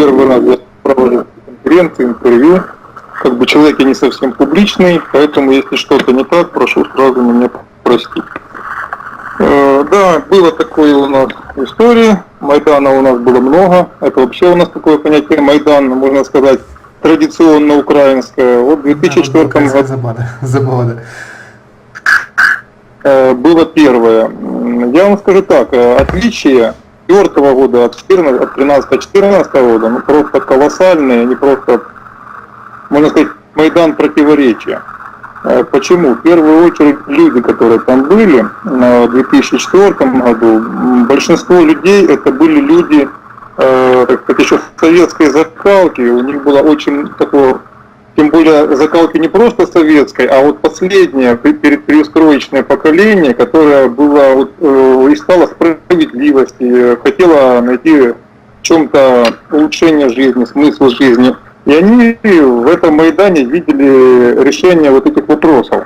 первый раз я провожу конференции, интервью. Как бы человек я не совсем публичный, поэтому если что-то не так, прошу сразу меня простить. Э, Да, было такое у нас история. Майдана у нас было много. Это вообще у нас такое понятие Майдан, можно сказать, традиционно украинское. Вот в 2004 году Забода. Забода. э, было первое. Я вам скажу так, э, отличие 4 года от 14, от 13-14 года, ну просто колоссальные, они просто, можно сказать, Майдан противоречия. Э, Почему? В первую очередь люди, которые там были в 2004 году, большинство людей это были люди, э, так сказать, еще советской закалки, у них было очень такое тем более закалки не просто советской, а вот последнее пе- перед перестроечное поколение, которое было вот, э, искало справедливости, хотело найти в чем-то улучшение жизни, смысл жизни. И они в этом Майдане видели решение вот этих вопросов.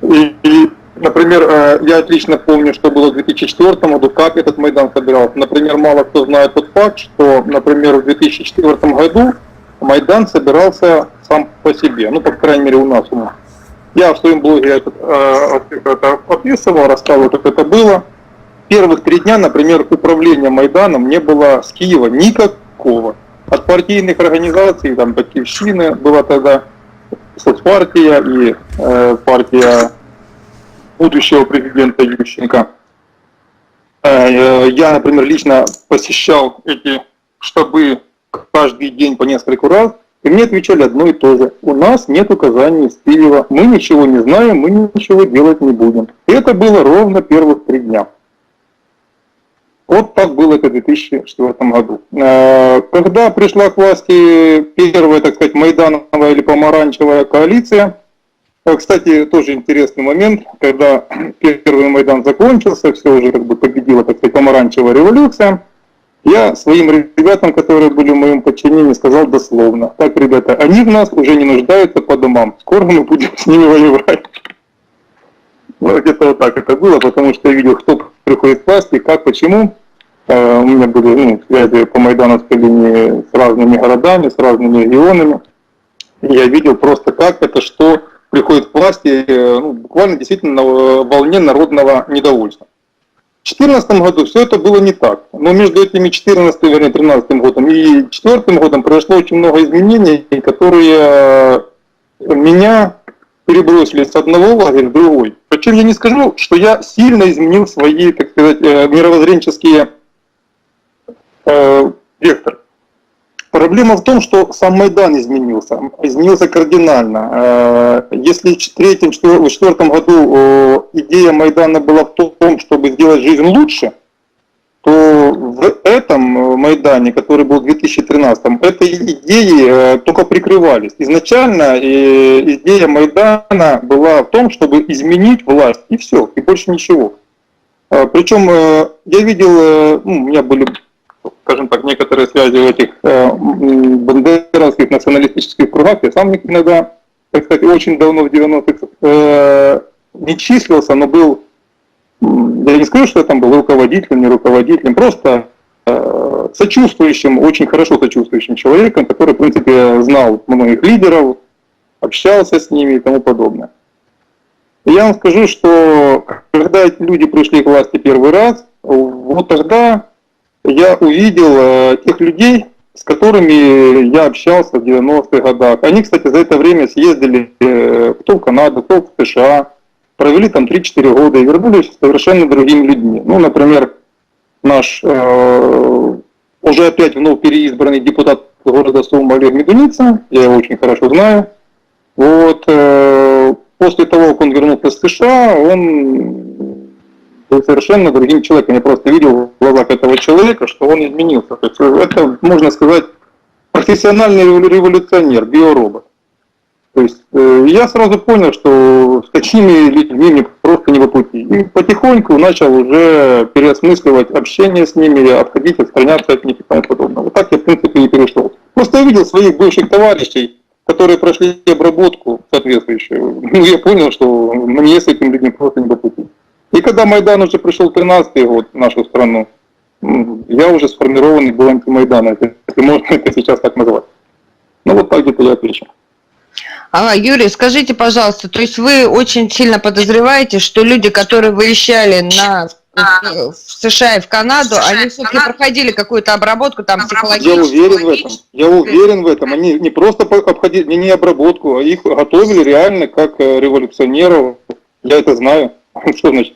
И, и, например, э, я отлично помню, что было в 2004 году, как этот Майдан собирался. Например, мало кто знает тот факт, что, например, в 2004 году Майдан собирался сам по себе, ну, по крайней мере, у нас. Я в своем блоге этот, э, это описывал, рассказывал, как это было. Первых три дня, например, управления Майданом не было с Киева никакого. От партийных организаций, там, Батьковщины была тогда, соцпартия и э, партия будущего президента Ющенко. Э, Я, например, лично посещал эти штабы каждый день по несколько раз, и мне отвечали одно и то же. У нас нет указаний Киева, мы ничего не знаем, мы ничего делать не будем. И это было ровно первых три дня. Вот так было это в 2004 году. Э, Когда пришла к власти первая, так сказать, Майдановая или помаранчевая коалиция, э, кстати, тоже интересный момент, когда первый Майдан закончился, все уже как бы победила, так сказать, помаранчевая революция, я своим ребятам, которые были в моем подчинении, сказал дословно, так, ребята, они в нас уже не нуждаются по домам, скоро мы будем с ними воевать. Ну, где-то вот так это было, потому что я видел, кто приходит к власти, как, почему. Э, У меня были ну, связи по Майдановской линии с разными городами, с разными регионами. Я видел просто, как это, что приходит к власти, э, ну, буквально действительно на э, волне народного недовольства. В 2014 году все это было не так. Но между этими 14, вернее, 13 годом и 2004 годом произошло очень много изменений, которые э, меня перебросили с одного лагеря в другой. Причем я не скажу, что я сильно изменил свои, так сказать, э, мировоззренческие э, вектор. Проблема в том, что сам Майдан изменился, изменился кардинально. Э, Если в третьем, в четвертом году э, идея Майдана была в том, чтобы сделать жизнь лучше, то в этом Майдане, который был в 2013, этой идеи э, только прикрывались. Изначально идея Майдана была в том, чтобы изменить власть, и все, и больше ничего. Причем я видел, ну, у меня были, скажем так, некоторые связи в этих э, бандеровских националистических кругах, я сам иногда, так сказать, очень давно в 90-х э, не числился, но был я не скажу, что я там был руководителем, не руководителем, просто э, сочувствующим, очень хорошо сочувствующим человеком, который, в принципе, знал многих лидеров, общался с ними и тому подобное. Я вам скажу, что когда люди пришли к власти первый раз, вот тогда я увидел э, тех людей, с которыми я общался в 90-х годах. Они, кстати, за это время съездили э, кто в Канаду, кто в США, провели там 3-4 года и вернулись совершенно другими людьми. Ну, например, наш э, уже опять вновь переизбранный депутат города Сума Олег Медуница, я его очень хорошо знаю. Вот, э, после того, как он вернулся с США, он совершенно другим человеком. Я просто видел в глазах этого человека, что он изменился. То есть это, можно сказать, профессиональный револю- революционер, биоробот. То есть э, я сразу понял, что с такими людьми мне просто не по пути. И потихоньку начал уже переосмысливать общение с ними, отходить, отстраняться от них и тому подобное. Вот так я, в принципе, и перешел. Просто я видел своих бывших товарищей, которые прошли обработку соответствующую. Ну, я понял, что мне с этими людьми просто не по пути. И когда Майдан уже пришел в 13 год в нашу страну, я уже сформированный был антимайдан, если можно это сейчас так назвать. Ну вот так где-то я отвечу. Ага, Юрий, скажите, пожалуйста, то есть вы очень сильно подозреваете, что люди, которые выезжали на в США и в Канаду, они все-таки проходили какую-то обработку там Я психологическую? уверен в этом. Я уверен в этом. Они не просто обходили, не, не обработку, а их готовили реально как э, революционеров. Я это знаю. Что значит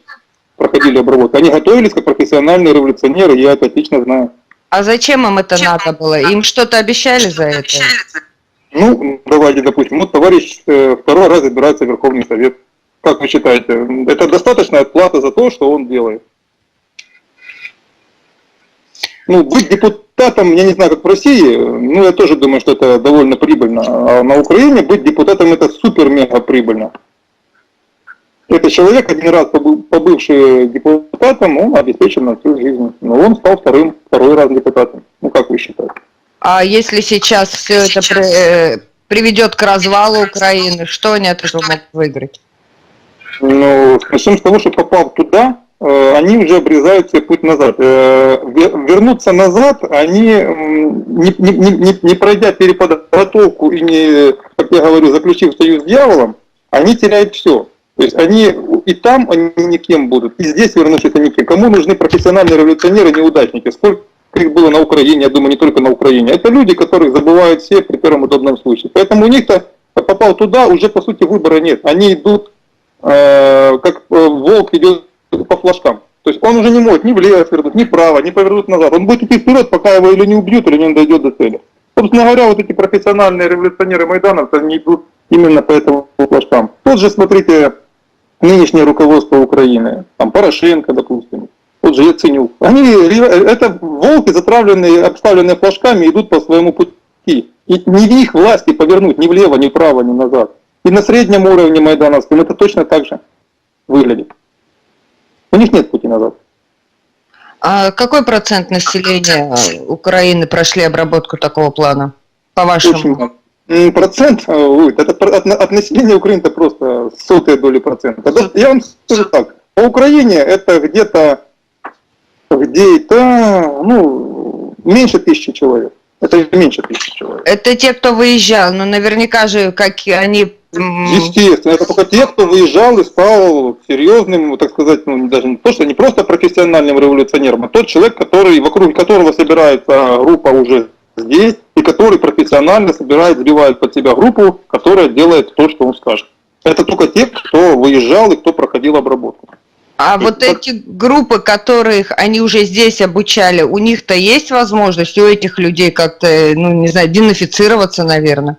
проходили обработку? Они готовились как профессиональные революционеры, я это отлично знаю. А зачем им это надо было? Им что-то обещали за это? Ну, давайте, допустим, вот товарищ э, второй раз избирается в Верховный Совет. Как вы считаете, это достаточная плата за то, что он делает? Ну, быть депутатом, я не знаю, как в России, ну, я тоже думаю, что это довольно прибыльно. А на Украине быть депутатом это супер-мега прибыльно. Это человек, один раз побы- побывший депутатом, он обеспечен на всю жизнь. Но он стал вторым, второй раз депутатом. Ну, как вы считаете? А если сейчас все это при- э, приведет к развалу Украины, что они от этого могут выиграть? Ну, начнем с того, что попав туда, э, они уже обрезают себе путь назад. Э, ве- Вернуться назад, они, не, не, не- не пройдя переподготовку и не, как я говорю, заключив союз с дьяволом, они теряют все. То есть они и там они никем будут, и здесь вернувшись они никем. Кому нужны профессиональные революционеры, неудачники? Сколько их было на Украине, я думаю, не только на Украине. Это люди, которых забывают все при первом удобном случае. Поэтому у них-то, попал туда, уже по сути выбора нет. Они идут э, как э, волк идет по флажкам. То есть он уже не может ни влево свернуть, ни вправо, ни повернуть назад. Он будет идти вперед, пока его или не убьют, или не дойдет до цели. Собственно говоря, вот эти профессиональные революционеры майдановцы, они идут именно по этому флажкам. Тот же, смотрите, нынешнее руководство Украины, там Порошенко, допустим, тот же Яценюк. Они, это волки, затравленные, обставленные флажками, идут по своему пути. И не в их власти повернуть ни влево, ни вправо, ни назад. И на среднем уровне майдановском это точно так же выглядит. У них нет пути назад. А какой процент населения Украины прошли обработку такого плана, по Очень вашему? мало. Процент, э, ой, это про- от, от населения Украины это просто сотая доля процента. Да, Я вам скажу так, по Украине это где-то где-то, ну, меньше тысячи человек. Это меньше тысячи человек. Это те, кто выезжал, но наверняка же, как они... Естественно, это только те, кто выезжал и стал серьезным, так сказать, ну, даже не то, что не просто профессиональным революционером, а тот человек, который, вокруг которого собирается группа уже здесь, который профессионально собирает, сбивает под себя группу, которая делает то, что он скажет. Это только те, кто выезжал и кто проходил обработку. А вот так- эти группы, которых они уже здесь обучали, у них-то есть возможность у этих людей как-то, ну, не знаю, денацифицироваться, наверное?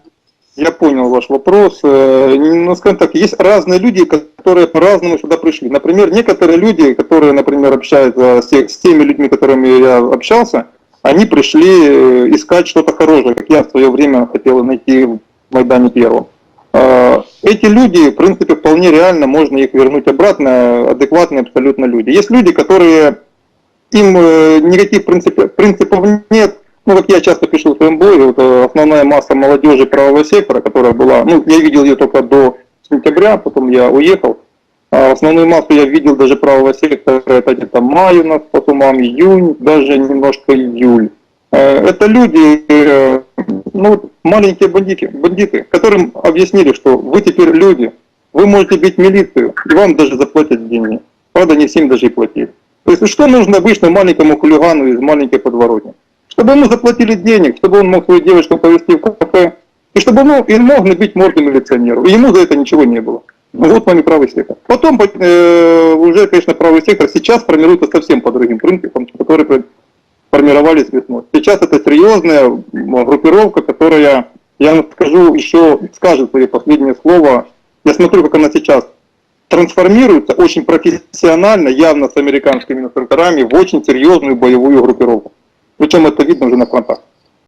Я понял ваш вопрос. Э, Ну, скажем так, есть разные люди, которые по-разному сюда пришли. Например, некоторые люди, которые, например, общаются с, те- с теми людьми, которыми я общался, они пришли э, искать что-то хорошее, как я в свое время хотел найти в Майдане Первом. Э, Эти люди, в принципе, вполне реально можно их вернуть обратно, адекватные абсолютно люди. Есть люди, которые им э, никаких принципе- принципов нет. Ну, как я часто пишу в своем блоге, вот, э, основная масса молодежи правого сектора, которая была, ну, я видел ее только до сентября, потом я уехал. А основную массу я видел даже правого сектора, это где-то май у нас по суммам, июнь, даже немножко июль. Э, Это люди, э, ну, маленькие бандики, бандиты, которым объяснили, что вы теперь люди, вы можете бить милицию, и вам даже заплатят деньги. Правда, не всем даже и платили. То есть что нужно обычно маленькому хулигану из маленькой подворотни? Чтобы ему заплатили денег, чтобы он мог свою девушку повезти в кафе, и чтобы он, мог набить морду милиционеру. И ему за это ничего не было. Ну, Вот вам и правый сектор. Потом э, уже, конечно, правый сектор сейчас формируется совсем по другим принципам, которые формировались весной. Сейчас это серьезная группировка, которая, я вам скажу, еще скажет свои последние слова. Я смотрю, как она сейчас трансформируется очень профессионально, явно с американскими инструкторами, в очень серьезную боевую группировку. Причем это видно уже на фронтах.